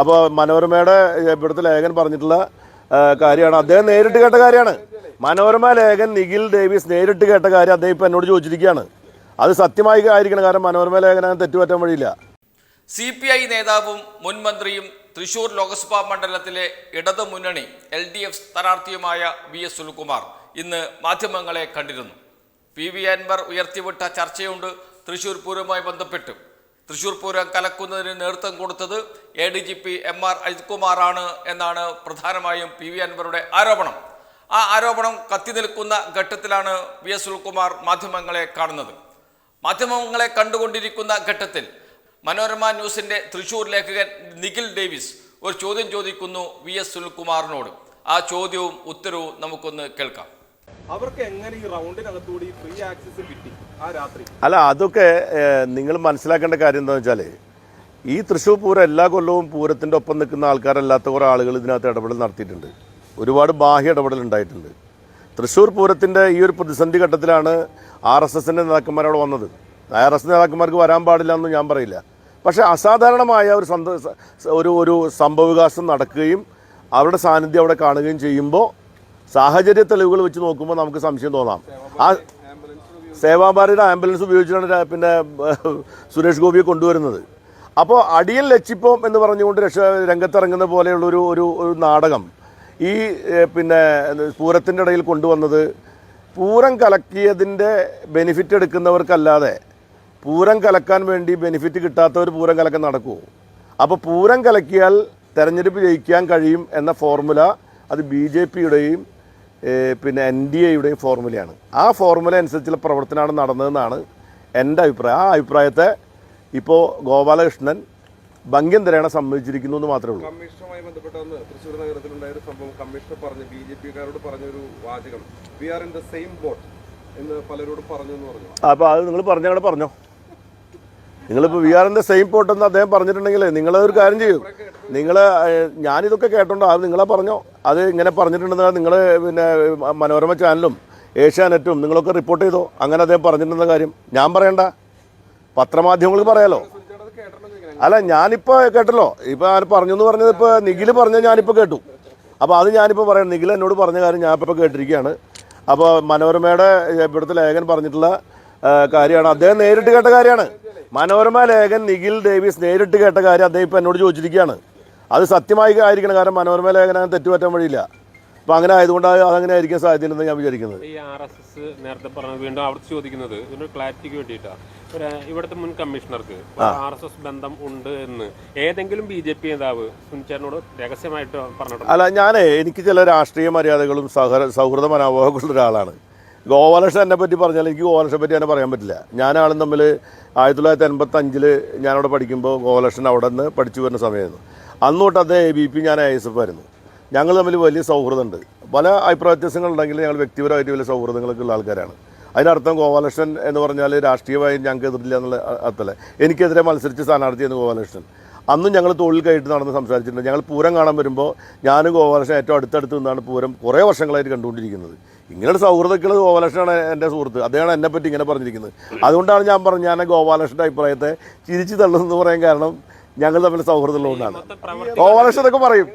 അപ്പോൾ മനോരമയുടെ ഇവിടുത്തെ ലേഖൻ പറഞ്ഞിട്ടുള്ള കാര്യമാണ്. അദ്ദേഹം നേരിട്ട് കേട്ട കാര്യമാണ്. മനോരമ ലേഖൻ നിഖിൽ ഡേവിസ് നേരിട്ട് കേട്ട കാര്യം അദ്ദേഹം ഇപ്പം എന്നോട് ചോദിച്ചിരിക്കുകയാണ്. അത് സത്യമായി ആയിരിക്കണം. കാരണം മനോരമ ലേഖനം തെറ്റുപറ്റാൻ വഴിയില്ല. സി പി ഐ നേതാവും മുൻ മന്ത്രിയും തൃശൂർ ലോക്സഭാ മണ്ഡലത്തിലെ ഇടതു മുന്നണി എൽ ഡി എഫ് സ്ഥാനാർത്ഥിയുമായ വി എസ് സുനിൽകുമാർ ഇന്ന് മാധ്യമങ്ങളെ കണ്ടിരുന്നു. പി വി അൻവർ ഉയർത്തിവിട്ട ചർച്ചയുണ്ട്. തൃശൂർ പൂരവുമായി ബന്ധപ്പെട്ട്. തൃശൂർ പൂരം കലക്കുന്നതിന് നേതൃത്വം കൊടുത്തത് A D G P M R അജിത്കുമാറാണ് എന്നാണ് പ്രധാനമായും പി വി അൻവറുടെ ആരോപണം. ആ ആരോപണം കത്തി നിൽക്കുന്ന ഘട്ടത്തിലാണ് വി എസ് സുൽകുമാർ മാധ്യമങ്ങളെ കാണുന്നത്. മാധ്യമങ്ങളെ കണ്ടുകൊണ്ടിരിക്കുന്ന ഘട്ടത്തിൽ മനോരമ ന്യൂസിന്റെ തൃശൂർ ലേഖകൻ നിഖിൽ ഡേവിസ് ഒരു ചോദ്യം ചോദിക്കുന്നു വി എസ് സുനിൽകുമാറിനോട്. ആ ചോദ്യവും ഉത്തരവും നമുക്കൊന്ന് കേൾക്കാം. അവർക്ക് എങ്ങനെ ഈ ഫ്രീ ആക്സസ് കിട്ടി ആ രാത്രി? അല്ല അതൊക്കെ നിങ്ങൾ മനസ്സിലാക്കേണ്ട കാര്യം എന്താണെന്ന് വെച്ചാൽ ഈ തൃശ്ശൂർ പൂരം എല്ലാ കൊല്ലവും പൂരത്തിന്റെ ഒപ്പം നിൽക്കുന്ന ആൾക്കാരല്ലാത്ത കുറേ ആളുകൾ ഇതിനകത്ത് ഇടപെടൽ നടത്തിയിട്ടുണ്ട്. ഒരുപാട് ബാഹ്യ ഇടപെടൽ ഉണ്ടായിട്ടുണ്ട്. തൃശ്ശൂർ പൂരത്തിന്റെ ഈ ഒരു പ്രതിസന്ധി ഘട്ടത്തിലാണ് ആർ എസ് എസിന്റെ നേതാക്കന്മാരോട് വന്നത്. ആർ എസ് നേതാക്കന്മാർക്ക് വരാൻ പാടില്ല എന്ന് ഞാൻ പറയില്ല. പക്ഷേ അസാധാരണമായ ഒരു സന്ത ഒരു ഒരു സംഭവവികാസം നടക്കുകയും അവരുടെ സാന്നിധ്യം അവിടെ കാണുകയും ചെയ്യുമ്പോൾ സാഹചര്യ തെളിവുകൾ വെച്ച് നോക്കുമ്പോൾ നമുക്ക് സംശയം തോന്നാം. ആ സേവാഭാരതിയുടെ ആംബുലൻസ് ഉപയോഗിച്ചാണ് പിന്നെ സുരേഷ് ഗോപിയെ കൊണ്ടുവരുന്നത്. അപ്പോൾ അടിയൽ ലച്ചിപ്പം എന്ന് പറഞ്ഞുകൊണ്ട് രക്ഷ രംഗത്തിറങ്ങുന്ന പോലെയുള്ളൊരു ഒരു ഒരു നാടകം ഈ പിന്നെ പൂരത്തിന്റെ ഇടയിൽ കൊണ്ടുവന്നത് പൂരം കലക്കിയതിന്റെ ബെനിഫിറ്റ് എടുക്കുന്നവർക്കല്ലാതെ പൂരം കലക്കാൻ വേണ്ടി ബെനിഫിറ്റ് കിട്ടാത്തവർ പൂരം കലക്കം നടക്കുമോ അപ്പോൾ പൂരം കലക്കിയാൽ തെരഞ്ഞെടുപ്പ് ജയിക്കാൻ കഴിയും എന്ന ഫോർമുല അത് ബി ജെ പിയുടെയും പിന്നെ എൻ ഡി എയുടെയും ഫോർമുലയാണ്. ആ ഫോർമുല അനുസരിച്ചുള്ള പ്രവർത്തനമാണ് നടന്നതെന്നാണ് എന്റെ അഭിപ്രായം. ആ അഭിപ്രായത്തെ ഇപ്പോൾ ഗോപാലകൃഷ്ണൻ ഭംഗ്യം തരേണ സമ്മതിച്ചിരിക്കുന്നു എന്ന് മാത്രമേ ഉള്ളൂ. കമ്മീഷനുമായി ബന്ധപ്പെട്ട തൃശ്ശൂർ നഗരത്തിലുണ്ടായ ഒരു സംഭവം കമ്മീഷണർ പറഞ്ഞു ബി ജെ പിക്കാരോട് പറഞ്ഞൊരു വാചകം. We are in the same boat എന്ന് പലരോടും പറഞ്ഞു എന്ന് പറഞ്ഞു. അപ്പോൾ അത് നിങ്ങൾ പറഞ്ഞ പറഞ്ഞോ? നിങ്ങളിപ്പോൾ വി ആറിന്റെ സെയിം പോട്ടെന്ന് അദ്ദേഹം പറഞ്ഞിട്ടുണ്ടെങ്കിൽ നിങ്ങൾ ഒരു കാര്യം ചെയ്യും. നിങ്ങൾ ഞാനിതൊക്കെ കേട്ടോണ്ടോ അത് നിങ്ങളെ പറഞ്ഞോ? അത് ഇങ്ങനെ പറഞ്ഞിട്ടുണ്ടെന്ന് നിങ്ങൾ പിന്നെ മനോരമ ചാനലും ഏഷ്യാനെറ്റും നിങ്ങളൊക്കെ റിപ്പോർട്ട് ചെയ്തോ? അങ്ങനെ അദ്ദേഹം പറഞ്ഞിട്ടുണ്ടെന്ന കാര്യം. ഞാൻ പറയണ്ട. പത്രമാധ്യമങ്ങൾക്ക് പറയാലോ. അല്ല ഞാനിപ്പോൾ കേട്ടല്ലോ. ഇപ്പോൾ ഞാൻ പറഞ്ഞു എന്ന് പറഞ്ഞത് ഇപ്പോൾ നിഖിൽ പറഞ്ഞത് ഞാനിപ്പോൾ കേട്ടു. അപ്പോൾ അത് ഞാനിപ്പോൾ പറയാം. നിഖിൽ എന്നോട് പറഞ്ഞ കാര്യം ഞാൻ ഇപ്പോൾ കേട്ടിരിക്കുകയാണ്. അപ്പോൾ മനോരമയുടെ ഇവിടുത്തെ ലേഖൻ പറഞ്ഞിട്ടുള്ള കാര്യമാണ്. അദ്ദേഹം നേരിട്ട് കേട്ട കാര്യമാണ്. മനോരമ ലേഖൻ നിഖിൽ ഡേവിസ് നേരിട്ട് കേട്ട കാര്യം അദ്ദേഹം ഇപ്പം എന്നോട് ചോദിച്ചിരിക്കുകയാണ്. അത് സത്യമായി ആയിരിക്കണം കാരണം മനോരമ ലേഖനം തെറ്റുപറ്റാൻ വഴിയില്ല. അപ്പോൾ അങ്ങനെ ആയതുകൊണ്ട് അത് അതങ്ങനെ ആയിരിക്കാൻ സാധ്യതയുണ്ടെന്ന് ഞാൻ വിചാരിക്കുന്നത്. ഈ ആർ എസ് എസ് നേരത്തെ പറഞ്ഞ വീണ്ടും അവിടെ ചോദിക്കുന്നത് ഇതിനൊരു ക്ലാരിറ്റിക്ക് വേണ്ടിയിട്ടാണ് ഒരു ഇവിടുത്തെ മുൻ കമ്മീഷണർക്ക് ആർ എസ് എസ് ബന്ധം ഉണ്ട് എന്ന് ഏതെങ്കിലും ബി ജെ പി നേതാവ് സുനിച്ചേരനോട് രഹസ്യമായിട്ട് പറഞ്ഞിട്ടുണ്ട്? അല്ല ഞാനേ എനിക്ക് ചില രാഷ്ട്രീയ മര്യാദകളും സഹ സൗഹൃദ മനോഭാവമുള്ള ഒരാളാണ്. ഗോപാലകൃഷ്ണൻ എന്നെ പറ്റി പറഞ്ഞാൽ എനിക്ക് ഗോപാലകൃഷ്ണനെ പറ്റി തന്നെ പറയാൻ പറ്റില്ല. ഞാനാളും തമ്മിൽ ആയിരത്തി തൊള്ളായിരത്തി എൺപത്തഞ്ചിൽ ഞാനവിടെ പഠിക്കുമ്പോൾ ഗോപാലകൃഷ്ണൻ അവിടെ നിന്ന് പഠിച്ചു വരുന്ന സമയമായിരുന്നു. അന്ന് തൊട്ട് അത് എ ബി പി ഞാൻ ഐ എസ് എഫ് ആയിരുന്നു. ഞങ്ങൾ തമ്മിൽ വലിയ സൗഹൃദമുണ്ട്. പല അഭിപ്രായ വ്യത്യാസങ്ങളുണ്ടെങ്കിൽ ഞങ്ങൾ വ്യക്തിപരമായിട്ട് വലിയ സൗഹൃദങ്ങളൊക്കെ ഉള്ള ആൾക്കാരാണ്. അതിനർത്ഥം ഗോപാലകൃഷ്ണൻ എന്ന് പറഞ്ഞാൽ രാഷ്ട്രീയമായി ഞങ്ങൾക്ക് എതിരില്ല എന്നുള്ള അർത്ഥമല്ല. എനിക്കെതിരെ മത്സരിച്ച സ്ഥാനാർത്ഥിയായിരുന്നു ഗോപാലകൃഷ്ണൻ. അന്നും ഞങ്ങൾ തൊഴിൽ കയറ്റി നടന്ന് സംസാരിച്ചിട്ടുണ്ട്. ഞങ്ങൾ പൂരം കാണാൻ വരുമ്പോൾ ഞാനും ഗോപാലകൃഷ്ണൻ ഏറ്റവും അടുത്തടുത്ത് നിന്നാണ് പൂരം കുറേ വർഷങ്ങളായിട്ട് കണ്ടുകൊണ്ടിരിക്കുന്നത്. ഇങ്ങനെയുള്ള സൗഹൃദങ്ങൾ ഗോപാലകൃഷ്ണനാണ് എന്റെ സുഹൃത്ത്. അദ്ദേഹമാണ് എന്നെ പറ്റി ഇങ്ങനെ പറഞ്ഞിരിക്കുന്നത്. അതുകൊണ്ടാണ് ഞാൻ പറഞ്ഞത് ഞാൻ ഗോപാലകൃഷ്ണന്റെ അഭിപ്രായത്തെ ചിരിച്ചു തള്ളുന്നു പറയാൻ കാരണം ഞങ്ങൾ തമ്മിൽ സൗഹൃദമുള്ളതുകൊണ്ടാണ്. ഗോപാലകൃഷ്ണൻ ഇതൊക്കെ പറയും.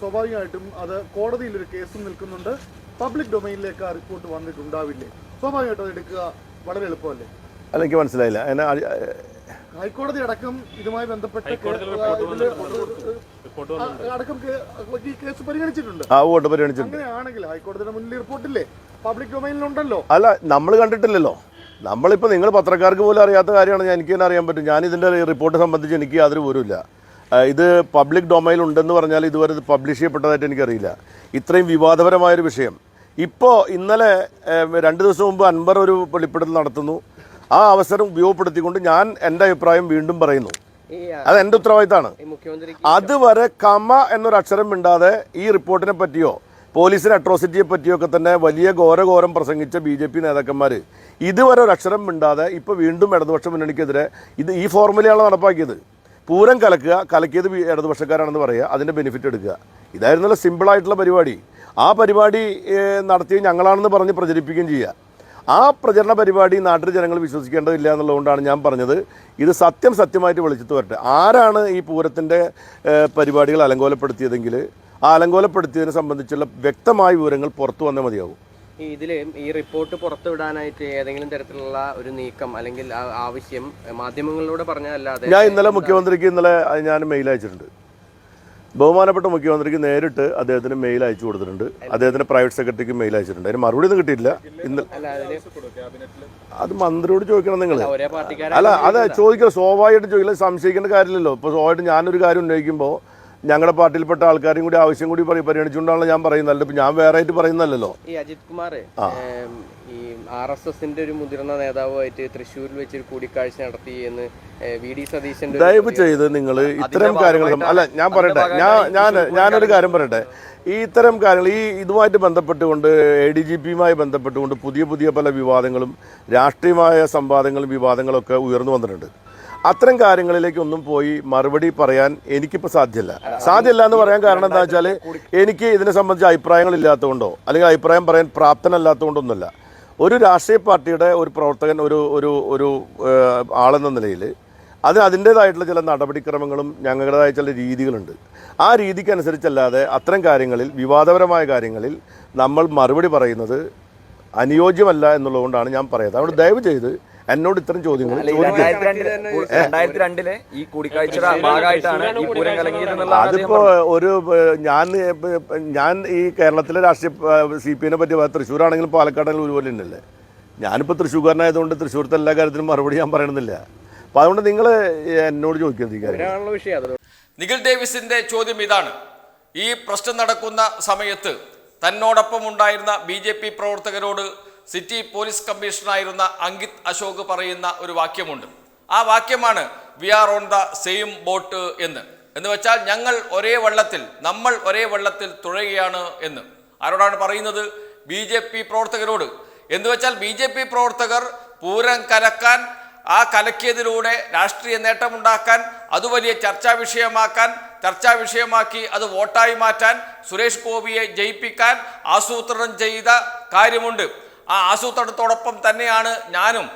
സ്വാഭാവികമായിട്ടും അത് കോടതിയിൽ ഒരു കേസും നിൽക്കുന്നുണ്ട്. പബ്ലിക് ഡൊമൈനിലേക്ക് ആ റിപ്പോർട്ട് വന്നിട്ടുണ്ടാവില്ലേ? സ്വാഭാവികമായിട്ടും അത് എടുക്കുക വളരെ എളുപ്പമല്ലേ? അല്ല എനിക്ക് മനസ്സിലായില്ല. ഹൈക്കോടതി അടക്കം ഇതുമായി ബന്ധപ്പെട്ട്. അടക്കം ഈ കേസ് പരിഗണിച്ചിട്ടുണ്ട്. ആ വോട്ട് പരിഗണിച്ചിട്ടുണ്ട്. അങ്ങനെയാണെങ്കിൽ ഹൈക്കോടതിയുടെ മുന്നിൽ റിപ്പോർട്ടില്ലേ? പബ്ലിക് ഡൊമൈനിലുണ്ടല്ലോ അല്ല നമ്മൾ കണ്ടിട്ടില്ലല്ലോ. നമ്മളിപ്പോൾ നിങ്ങൾ പത്രക്കാർക്ക് പോലും അറിയാത്ത കാര്യമാണ് ഞാൻ എനിക്ക് തന്നെ അറിയാൻ പറ്റും. ഞാൻ ഇതിന്റെ റിപ്പോർട്ട് സംബന്ധിച്ച് എനിക്ക് യാതൊരു പോലുമില്ല ഇത് പബ്ലിക് ഡൊമൈൻ ഉണ്ടെന്ന് പറഞ്ഞാൽ ഇതുവരെ ഇത് പബ്ലിഷ് ചെയ്യപ്പെട്ടതായിട്ട് എനിക്കറിയില്ല. ഇത്രയും വിവാദപരമായൊരു വിഷയം. ഇപ്പോൾ ഇന്നലെ രണ്ട് ദിവസം മുമ്പ് അൻവർ ഒരു വെളിപ്പെടുത്തൽ നടത്തുന്നു. ആ അവസരം ഉപയോഗപ്പെടുത്തിക്കൊണ്ട് ഞാൻ എന്റെ അഭിപ്രായം വീണ്ടും പറയുന്നു. അത് എന്റെ ഉത്തരവാദിത്തമാണ് അതുവരെ കമ എന്നൊരു അക്ഷരം മിണ്ടാതെ ഈ റിപ്പോർട്ടിനെ പറ്റിയോ പോലീസിന് അട്രോസിറ്റിയെ പറ്റിയോ ഒക്കെ തന്നെ വലിയ ഘോരഘോരം പ്രസംഗിച്ച ബി ജെ പി നേതാക്കന്മാർ ഇതുവരെ ഒരു അക്ഷരം മിണ്ടാതെ ഇപ്പോൾ വീണ്ടും ഇടതുപക്ഷ മുന്നണിക്കെതിരെ ഇത് ഈ ഫോർമുലയാണ് നടപ്പാക്കിയത്. പൂരം കലക്കുക കലക്കിയത് ഇടതുപക്ഷക്കാരാണെന്ന് പറയുക അതിന്റെ ബെനിഫിറ്റ് എടുക്കുക. ഇതായിരുന്നല്ലോ സിമ്പിളായിട്ടുള്ള പരിപാടി. ആ പരിപാടി നടത്തി ഞങ്ങളാണെന്ന് പറഞ്ഞ് പ്രചരിപ്പിക്കുകയും ചെയ്യുക. ആ പ്രചരണ പരിപാടി നാട്ടിൽ ജനങ്ങൾ വിശ്വസിക്കേണ്ടതില്ല എന്നുള്ളതുകൊണ്ടാണ് ഞാൻ പറഞ്ഞത്. ഇത് സത്യം സത്യമായിട്ട് വിളിച്ചിട്ട് വരട്ടെ. ആരാണ് ഈ പൂരത്തിന്റെ പരിപാടികൾ അലങ്കോലപ്പെടുത്തിയതെങ്കിൽ ആ അലങ്കോലപ്പെടുത്തിയതിനെ സംബന്ധിച്ചുള്ള വ്യക്തമായ വിവരങ്ങൾ പുറത്തു വന്നേ മതിയാവും. ഈ ഇതിൽ ഈ റിപ്പോർട്ട് പുറത്തുവിടാനായിട്ട് ഏതെങ്കിലും തരത്തിലുള്ള ഒരു നീക്കം അല്ലെങ്കിൽ ആ- ആവശ്യം മാധ്യമങ്ങളിലൂടെ പറഞ്ഞതല്ലാതെ ഞാൻ ഇന്നലെ മുഖ്യമന്ത്രിക്ക് ഇന്നലെ ഞാൻ മെയിൽ അയച്ചിട്ടുണ്ട്. ബഹുമാനപ്പെട്ട മുഖ്യമന്ത്രിക്ക് നേരിട്ട് അദ്ദേഹത്തിന് മെയിൽ അയച്ചു കൊടുത്തിട്ടുണ്ട്. അദ്ദേഹത്തിന്റെ പ്രൈവറ്റ് സെക്രട്ടറിക്ക് മെയിൽ അയച്ചിട്ടുണ്ട്. അതിന് മറുപടി ഒന്നും കിട്ടിയില്ല ഇന്ന് അത് മന്ത്രിയോട് ചോദിക്കണം നിങ്ങൾ അല്ല അതെ ചോദിക്കണം. സ്വാഭാവികമായിട്ട് ചോദിക്കില്ല സംശയിക്കേണ്ട കാര്യമില്ലല്ലോ. ഇപ്പോൾ സ്വാഭാവികമായിട്ട് ഞാനൊരു കാര്യം ഉന്നയിക്കുമ്പോൾ ഞങ്ങളുടെ പാർട്ടിയിൽപ്പെട്ട ആൾക്കാരും കൂടി ആവശ്യം കൂടി പറയും പരിഗണിച്ചുകൊണ്ടാണല്ലോ ഞാൻ പറയുന്നത്. ഇപ്പം ഞാൻ വേറെ ആയിട്ട് പറയുന്നല്ലോ ഈ അജിത് കുമാർ ഈ ആർ എസ് എസിന്റെ ഒരു മുതിർന്ന നേതാവുമായിട്ട് തൃശ്ശൂരിൽ ഒരു കൂടിക്കാഴ്ച നടത്തി എന്ന് വി ഡി സതീശന്റെ ഒരു ദയവ് ചെയ്ത് നിങ്ങൾ ഇത്തരം കാര്യങ്ങൾ അല്ല ഞാൻ പറയട്ടെ. ഞാൻ ഞാൻ ഞാനൊരു കാര്യം പറയട്ടെ. ഈ ഇത്തരം കാര്യങ്ങൾ ഈ ഇതുമായിട്ട് ബന്ധപ്പെട്ടുകൊണ്ട് എ ഡി ജി പിയുമായി ബന്ധപ്പെട്ടുകൊണ്ട് പുതിയ പുതിയ പല വിവാദങ്ങളും രാഷ്ട്രീയമായ സംവാദങ്ങളും വിവാദങ്ങളൊക്കെ ഉയർന്നു വന്നിട്ടുണ്ട്. അത്തരം കാര്യങ്ങളിലേക്കൊന്നും പോയി മറുപടി പറയാൻ എനിക്കിപ്പോൾ സാധ്യമല്ല സാധ്യമല്ല എന്ന് പറയാൻ കാരണം എന്താ വെച്ചാൽ എനിക്ക് ഇതിനെ സംബന്ധിച്ച് അഭിപ്രായങ്ങൾ ഇല്ലാത്തതുകൊണ്ടോ അല്ലെങ്കിൽ അഭിപ്രായം പറയാൻ പ്രാപ്തനല്ലാത്തതുകൊണ്ടൊന്നുമല്ല. ഒരു രാഷ്ട്രീയ പാർട്ടിയുടെ ഒരു പ്രവർത്തകൻ ഒരു ഒരു ഒരു ആളെന്ന നിലയിൽ അതിന് അതിന്റേതായിട്ടുള്ള ചില നടപടിക്രമങ്ങളും ഞങ്ങളുടേതായ ചില രീതികളുണ്ട്. ആ രീതിക്കനുസരിച്ചല്ലാതെ അത്തരം കാര്യങ്ങളിൽ വിവാദപരമായ കാര്യങ്ങളിൽ നമ്മൾ മറുപടി പറയുന്നത് അനുയോജ്യമല്ല എന്നുള്ളതുകൊണ്ടാണ് ഞാൻ പറയുന്നത്. അതുകൊണ്ട് ദയവ് ചെയ്ത് എന്നോട് ഇത്തരം ചോദ്യങ്ങൾ രണ്ടായിരത്തി രണ്ടിലെ ഈ കൂടിക്കാഴ്ചയുടെ ഭാഗമായിട്ടാണ് ഈ പൂരം കലങ്ങിയതെന്നുള്ള അതിപ്പോ ഒരു ഞാൻ ഞാൻ ഈ കേരളത്തിലെ രാഷ്ട്രീയ സി പി എനെ പറ്റി. തൃശ്ശൂരാണെങ്കിലും പാലക്കാടാണെങ്കിലും ഒരുപോലെ തന്നെയല്ലേ? ഞാനിപ്പോൾ തൃശ്ശൂർക്കാരനായതുകൊണ്ട് തൃശ്ശൂർത്തെ എല്ലാ കാര്യത്തിനും മറുപടി ഞാൻ പറയണമെന്നില്ല. അപ്പോൾ അതുകൊണ്ട് നിങ്ങൾ എന്നോട് ചോദിക്കുന്നത് നിഖിൽ ഡേവിസിന്റെ ചോദ്യം ഇതാണ്. ഈ പ്രശ്നം നടക്കുന്ന സമയത്ത് തന്നോടൊപ്പം ഉണ്ടായിരുന്ന ബി ജെ പി പ്രവർത്തകരോട് സിറ്റി പോലീസ് കമ്മീഷണറായിരുന്ന അങ്കിത് അശോക് പറയുന്ന ഒരു വാക്യമുണ്ട്. ആ വാക്യമാണ് we are on the same boat എന്ന്. എന്ന് വെച്ചാൽ ഞങ്ങൾ ഒരേ വള്ളത്തിൽ നമ്മൾ ഒരേ വള്ളത്തിൽ തുഴയുകയാണ് എന്ന്. ആരോടാണ് പറയുന്നത്? ബി ജെ പി പ്രവർത്തകരോട്. എന്ന് വെച്ചാൽ ബി ജെ പി പ്രവർത്തകർ പൂരം കലക്കാൻ ആ കലക്കിയതിലൂടെ രാഷ്ട്രീയ നേട്ടമുണ്ടാക്കാൻ അത് വലിയ ചർച്ചാ വിഷയമാക്കാൻ ചർച്ചാ വിഷയമാക്കി അത് വോട്ടായി മാറ്റാൻ സുരേഷ് ഗോപിയെ ജയിപ്പിക്കാൻ ആസൂത്രണം ചെയ്ത കാര്യമുണ്ട്. ആ ആസൂത്രണത്തോടൊപ്പം തന്നെയാണ് ഞാനും.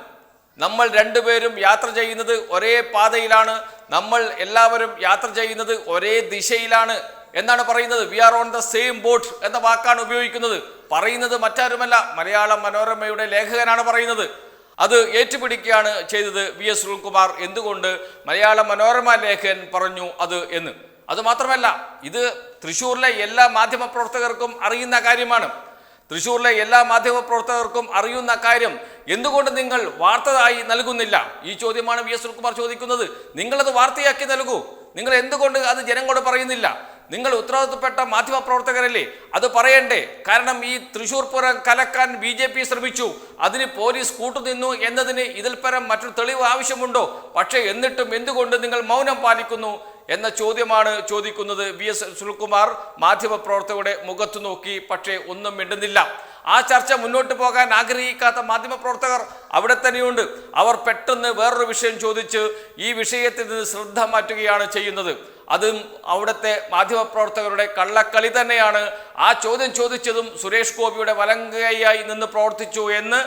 നമ്മൾ രണ്ടുപേരും യാത്ര ചെയ്യുന്നത് ഒരേ പാതയിലാണ്. നമ്മൾ എല്ലാവരും യാത്ര ചെയ്യുന്നത് ഒരേ ദിശയിലാണ് എന്നാണ് പറയുന്നത്. We are on the same boat എന്ന വാക്കാണ് ഉപയോഗിക്കുന്നത്. പറയുന്നത് മറ്റാരുമല്ല മലയാള മനോരമയുടെ ലേഖകനാണ് പറയുന്നത്. അത് ഏറ്റുപിടിക്കുകയാണ് ചെയ്തത് വി എസ് സുനിൽകുമാർ. എന്തുകൊണ്ട്? മലയാള മനോരമ ലേഖകൻ പറഞ്ഞു അത് എന്ന്. അതുമാത്രമല്ല ഇത് തൃശ്ശൂരിലെ എല്ലാ മാധ്യമ പ്രവർത്തകർക്കും അറിയുന്ന കാര്യമാണ്. തൃശ്ശൂരിലെ എല്ലാ മാധ്യമപ്രവർത്തകർക്കും അറിയുന്ന കാര്യം എന്തുകൊണ്ട് നിങ്ങൾ വാർത്തയായി നൽകുന്നില്ല? ഈ ചോദ്യമാണ് വി എസ് സുൽകുമാർ ചോദിക്കുന്നത്. നിങ്ങളത് വാർത്തയാക്കി നൽകൂ. നിങ്ങൾ എന്തുകൊണ്ട് അത് ജനങ്ങളോട് പറയുന്നില്ല? നിങ്ങൾ ഉത്തരവാദിത്തപ്പെട്ട മാധ്യമ പ്രവർത്തകരല്ലേ അത് പറയണ്ടേ. കാരണം ഈ തൃശ്ശൂർ പൂരം കലക്കാൻ ബി ജെ പി ശ്രമിച്ചു. അതിന് പോലീസ് കൂട്ടുനിന്നു എന്നതിന് ഇതിൽ പരം മറ്റൊരു തെളിവ് ആവശ്യമുണ്ടോ? പക്ഷേ എന്നിട്ടും എന്തുകൊണ്ട് നിങ്ങൾ മൗനം പാലിക്കുന്നു? എന്ന ചോദ്യമാണ് ചോദിക്കുന്നത് വി എസ് സുനിൽകുമാർ മാധ്യമ പ്രവർത്തകരുടെ മുഖത്തു നോക്കി പക്ഷേ ഒന്നും മിണ്ടുന്നില്ല. ആ ചർച്ച മുന്നോട്ട് പോകാൻ ആഗ്രഹിക്കാത്ത മാധ്യമ പ്രവർത്തകർ അവിടെ തന്നെയുണ്ട്. അവർ പെട്ടെന്ന് വേറൊരു വിഷയം ചോദിച്ച് ഈ വിഷയത്തിൽ നിന്ന് ശ്രദ്ധ മാറ്റുകയാണ് ചെയ്യുന്നത്. അതും അവിടുത്തെ മാധ്യമപ്രവർത്തകരുടെ കള്ളക്കളി തന്നെയാണ്. ആ ചോദ്യം ചോദിച്ചതും സുരേഷ് ഗോപിയുടെ വലങ്കയായി നിന്ന് പ്രവർത്തിച്ചു എന്ന്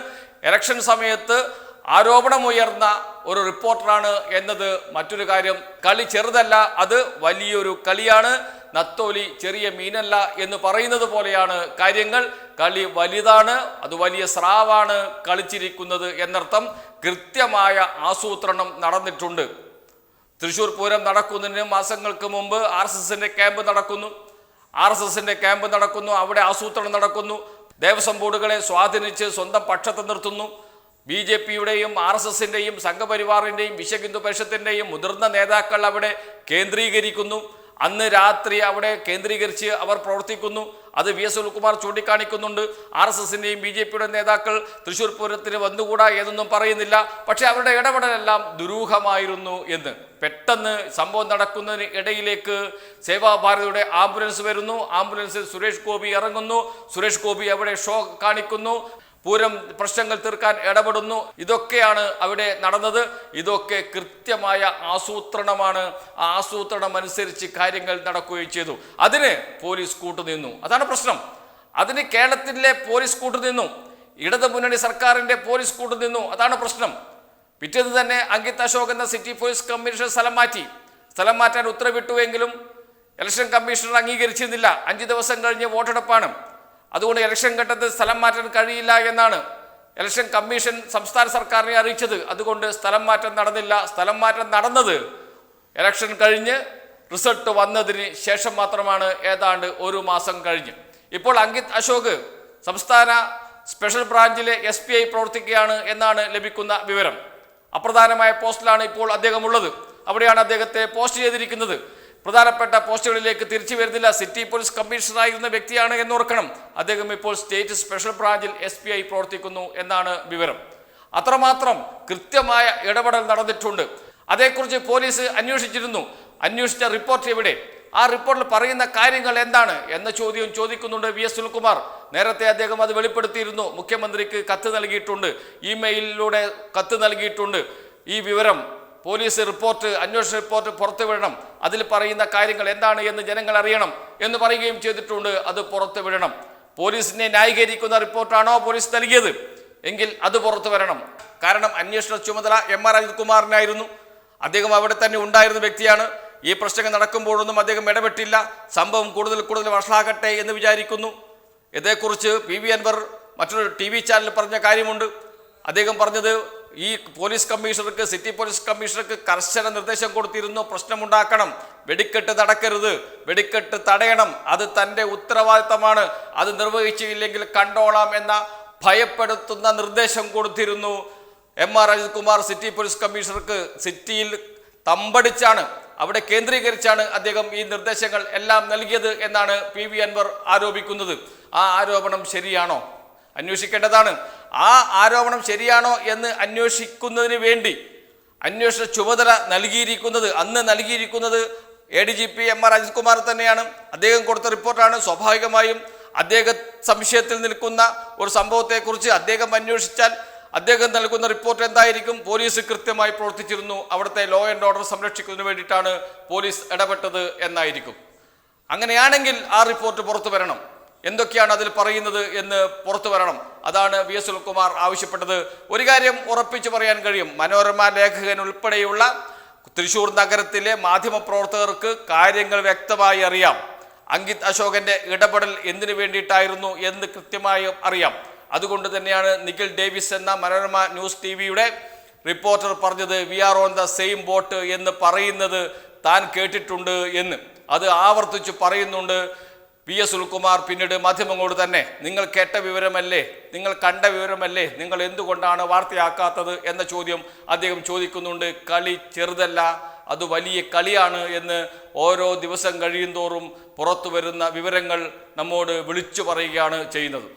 ഇലക്ഷൻ സമയത്ത് ആരോപണമുയർന്ന ഒരു റിപ്പോർട്ടറാണ് എന്നത് മറ്റൊരു കാര്യം. കളി ചെറുതല്ല അത് വലിയൊരു കളിയാണ്. നത്തോലി ചെറിയ മീനല്ല എന്ന് പറയുന്നത് പോലെയാണ് കാര്യങ്ങൾ. കളി വലുതാണ് അത് വലിയ സ്രാവാണ് കളിച്ചിരിക്കുന്നത് എന്നർത്ഥം കൃത്യമായ ആസൂത്രണം നടന്നിട്ടുണ്ട്. തൃശൂർ പൂരം നടക്കുന്നതിന് മാസങ്ങൾക്ക് മുമ്പ് ആർ എസ് എസിന്റെ ക്യാമ്പ് നടക്കുന്നു. ആർ എസ് എസിന്റെ ക്യാമ്പ് നടക്കുന്നു അവിടെ ആസൂത്രണം നടക്കുന്നു. ദേവസ്വം ബോർഡുകളെ സ്വാധീനിച്ച് സ്വന്തം പക്ഷത്ത് നിർത്തുന്നു. ബി ജെ പിയുടെയും ആർ എസ് എസിന്റെയും സംഘപരിവാറിന്റെയും വിശ്വഹിന്ദു പരിഷത്തിന്റെയും മുതിർന്ന നേതാക്കൾ അവിടെ കേന്ദ്രീകരിക്കുന്നു. അന്ന് രാത്രി അവിടെ കേന്ദ്രീകരിച്ച് അവർ പ്രവർത്തിക്കുന്നു. അത് വി എസ് സുനിൽകുമാർ ചൂണ്ടിക്കാണിക്കുന്നുണ്ട്. ആർ എസ് എസിന്റെയും ബി ജെ പിയുടെ നേതാക്കൾ തൃശ്ശൂർ പൂരത്തിന് വന്നുകൂടാ എന്നൊന്നും പറയുന്നില്ല. പക്ഷേ അവരുടെ ഇടപെടലെല്ലാം ദുരൂഹമായിരുന്നു എന്ന്. പെട്ടെന്ന് സംഭവം നടക്കുന്നതിന് ഇടയിലേക്ക് സേവാഭാരതിയുടെ ആംബുലൻസ് വരുന്നു. ആംബുലൻസിൽ സുരേഷ് ഗോപി ഇറങ്ങുന്നു. സുരേഷ് ഗോപി അവിടെ ഷോ കാണിക്കുന്നു. പൂരം പ്രശ്നങ്ങൾ തീർക്കാൻ ഇടപെടുന്നു. ഇതൊക്കെയാണ് അവിടെ നടന്നത്. ഇതൊക്കെ കൃത്യമായ ആസൂത്രണമാണ്. ആസൂത്രണം അനുസരിച്ച് കാര്യങ്ങൾ നടക്കുകയും ചെയ്തു. അതിന് പോലീസ് കൂട്ടുനിന്നു. അതാണ് പ്രശ്നം. അതിന് കേരളത്തിലെ പോലീസ് കൂട്ടുനിന്നു. ഇടതുമുന്നണി സർക്കാരിന്റെ പോലീസ് കൂട്ടുനിന്നു. അതാണ് പ്രശ്നം. പിറ്റേന്ന് തന്നെ അങ്കിത് അശോക് എന്ന സിറ്റി പോലീസ് കമ്മീഷണർ സ്ഥലം മാറ്റി. സ്ഥലം മാറ്റാൻ ഉത്തരവിട്ടുവെങ്കിലും ഇലക്ഷൻ കമ്മീഷണർ അംഗീകരിച്ചിരുന്നില്ല. അഞ്ച് ദിവസം കഴിഞ്ഞ് വോട്ടെടുപ്പാണ്. അതുകൊണ്ട് ഇലക്ഷൻ ഘട്ടത്തിൽ സ്ഥലം മാറ്റാൻ കഴിയില്ല എന്നാണ് ഇലക്ഷൻ കമ്മീഷൻ സംസ്ഥാന സർക്കാരിനെ അറിയിച്ചത്. അതുകൊണ്ട് സ്ഥലം മാറ്റം നടന്നില്ല. സ്ഥലം മാറ്റം നടന്നത് ഇലക്ഷൻ കഴിഞ്ഞ് റിസൾട്ട് വന്നതിന് ശേഷം മാത്രമാണ് ഏതാണ്ട് ഒരു മാസം കഴിഞ്ഞ്. ഇപ്പോൾ അങ്കിത് അശോക് സംസ്ഥാന സ്പെഷ്യൽ ബ്രാഞ്ചിലെ എസ് പി ഐ പ്രവർത്തിക്കുകയാണ് എന്നാണ് ലഭിക്കുന്ന വിവരം. അപ്രധാനമായ പോസ്റ്റിലാണ് ഇപ്പോൾ അദ്ദേഹം ഉള്ളത് അവിടെയാണ് അദ്ദേഹത്തെ പോസ്റ്റ് ചെയ്തിരിക്കുന്നത്. പ്രധാനപ്പെട്ട പോസ്റ്റുകളിലേക്ക് തിരിച്ചു വരുന്നില്ല. സിറ്റി പോലീസ് കമ്മീഷണറായിരുന്ന വ്യക്തിയാണ് എന്നോർക്കണം. അദ്ദേഹം ഇപ്പോൾ സ്റ്റേറ്റ് സ്പെഷ്യൽ ബ്രാഞ്ചിൽ എസ് ഐ പ്രവർത്തിക്കുന്നു എന്നാണ് വിവരം. അത്രമാത്രം കൃത്യമായ ഇടപെടൽ നടന്നിട്ടുണ്ട്. അതേക്കുറിച്ച് പോലീസ് അന്വേഷിച്ചിരുന്നു. അന്വേഷിച്ച റിപ്പോർട്ട് എവിടെ? ആ റിപ്പോർട്ടിൽ പറയുന്ന കാര്യങ്ങൾ എന്താണ് എന്ന ചോദ്യം ചോദിക്കുന്നുണ്ട് വി എസ് സുനിൽകുമാർ. നേരത്തെ അദ്ദേഹം അത് വെളിപ്പെടുത്തിയിരുന്നു. മുഖ്യമന്ത്രിക്ക് കത്ത് നൽകിയിട്ടുണ്ട്. ഇമെയിലിലൂടെ കത്ത് നൽകിയിട്ടുണ്ട്. ഈ വിവരം പോലീസ് റിപ്പോർട്ട് അന്വേഷണ റിപ്പോർട്ട് പുറത്തുവിടണം അതിൽ പറയുന്ന കാര്യങ്ങൾ എന്താണ് എന്ന് ജനങ്ങൾ അറിയണം എന്ന് പറയുകയും ചെയ്തിട്ടുണ്ട്. അത് പുറത്തുവിടണം പോലീസിനെ ന്യായീകരിക്കുന്ന റിപ്പോർട്ടാണോ പോലീസ് നൽകിയത്? എങ്കിൽ അത് പുറത്തു വരണം. കാരണം അന്വേഷണ ചുമതല എം ആർ അജിത് കുമാറിനായിരുന്നു അദ്ദേഹം അവിടെ തന്നെ ഉണ്ടായിരുന്ന വ്യക്തിയാണ്. ഈ പ്രശ്നങ്ങൾ നടക്കുമ്പോഴൊന്നും അദ്ദേഹം ഇടപെട്ടില്ല. സംഭവം കൂടുതൽ കൂടുതൽ വഷളാകട്ടെ എന്ന് വിചാരിക്കുന്നു. ഇതേക്കുറിച്ച് പി വി അൻവർ മറ്റൊരു ടി വി ചാനലിൽ പറഞ്ഞ കാര്യമുണ്ട്. അദ്ദേഹം പറഞ്ഞത് ഈ പോലീസ് കമ്മീഷണർക്ക് സിറ്റി പോലീസ് കമ്മീഷണർക്ക് കർശന നിർദ്ദേശം കൊടുത്തിരുന്നു. പ്രശ്നമുണ്ടാക്കണം. വെടിക്കെട്ട് നടക്കരുത്. വെടിക്കെട്ട് തടയണം. അത് തന്റെ ഉത്തരവാദിത്തമാണ്. അത് നിർവഹിച്ചില്ലെങ്കിൽ കണ്ടോളാം എന്ന ഭയപ്പെടുത്തുന്ന നിർദ്ദേശം കൊടുത്തിരുന്നു. M R Ajith Kumar city police കമ്മീഷണർക്ക് സിറ്റിയിൽ തമ്പടിച്ചാണ് അവിടെ കേന്ദ്രീകരിച്ചാണ് അദ്ദേഹം ഈ നിർദ്ദേശങ്ങൾ എല്ലാം നൽകിയത് എന്നാണ് പി വി അൻവർ ആരോപിക്കുന്നത്. ആ ആരോപണം ശരിയാണോ? അന്വേഷിക്കേണ്ടതാണ്. ആ ആരോപണം ശരിയാണോ എന്ന് അന്വേഷിക്കുന്നതിന് വേണ്ടി അന്വേഷണ ചുമതല നൽകിയിരിക്കുന്നത് അന്ന് നൽകിയിരിക്കുന്നത് A D G P M R Ajith Kumar തന്നെയാണ്. അദ്ദേഹം കൊടുത്ത റിപ്പോർട്ടാണ്. സ്വാഭാവികമായും അദ്ദേഹം സംശയത്തിൽ നിൽക്കുന്ന ഒരു സംഭവത്തെക്കുറിച്ച് അദ്ദേഹം അന്വേഷിച്ചാൽ അദ്ദേഹം നൽകുന്ന റിപ്പോർട്ട് എന്തായിരിക്കും? പോലീസ് കൃത്യമായി പ്രവർത്തിച്ചിരുന്നു. അവിടുത്തെ ലോ ആൻഡ് ഓർഡർ സംരക്ഷിക്കുന്നതിന് വേണ്ടിയിട്ടാണ് പോലീസ് ഇടപെട്ടത് എന്നായിരിക്കും. അങ്ങനെയാണെങ്കിൽ ആ റിപ്പോർട്ട് പുറത്തു വരണം. എന്തൊക്കെയാണ് അതിൽ പറയുന്നത് എന്ന് പുറത്തു വരണം. അതാണ് വി എസ് സുൽകുമാർ ആവശ്യപ്പെട്ടത്. ഒരു കാര്യം ഉറപ്പിച്ചു പറയാൻ കഴിയും. മനോരമ ലേഖകൻ ഉൾപ്പെടെയുള്ള തൃശൂർ നഗരത്തിലെ മാധ്യമപ്രവർത്തകർക്ക് കാര്യങ്ങൾ വ്യക്തമായി അറിയാം. അങ്കിത് അശോകന്റെ ഇടപെടൽ എന്തിനു വേണ്ടിയിട്ടായിരുന്നു എന്ന് കൃത്യമായി അറിയാം. അതുകൊണ്ട് തന്നെയാണ് നിഖിൽ ഡേവിസ് എന്ന മനോരമ ന്യൂസ് ടി വിയുടെ റിപ്പോർട്ടർ പറഞ്ഞത് we are on the same boat എന്ന് പറയുന്നത് താൻ കേട്ടിട്ടുണ്ട് എന്ന്. അത് ആവർത്തിച്ച് പറയുന്നുണ്ട്. പി എസ് സുൽകുമാർ പിന്നീട് മാധ്യമങ്ങളോട് തന്നെ നിങ്ങൾ കേട്ട വിവരമല്ലേ? നിങ്ങൾ കണ്ട വിവരമല്ലേ? നിങ്ങൾ എന്തുകൊണ്ടാണ് വാർത്തയാക്കാത്തത്? എന്ന ചോദ്യം അദ്ദേഹം ചോദിക്കുന്നുണ്ട്. കളി ചെറുതല്ല അത് വലിയ കളിയാണ് എന്ന് ഓരോ ദിവസം കഴിയുന്തോറും പുറത്തു വരുന്ന വിവരങ്ങൾ നമ്മോട് വിളിച്ചു പറയുകയാണ് ചെയ്യുന്നത്.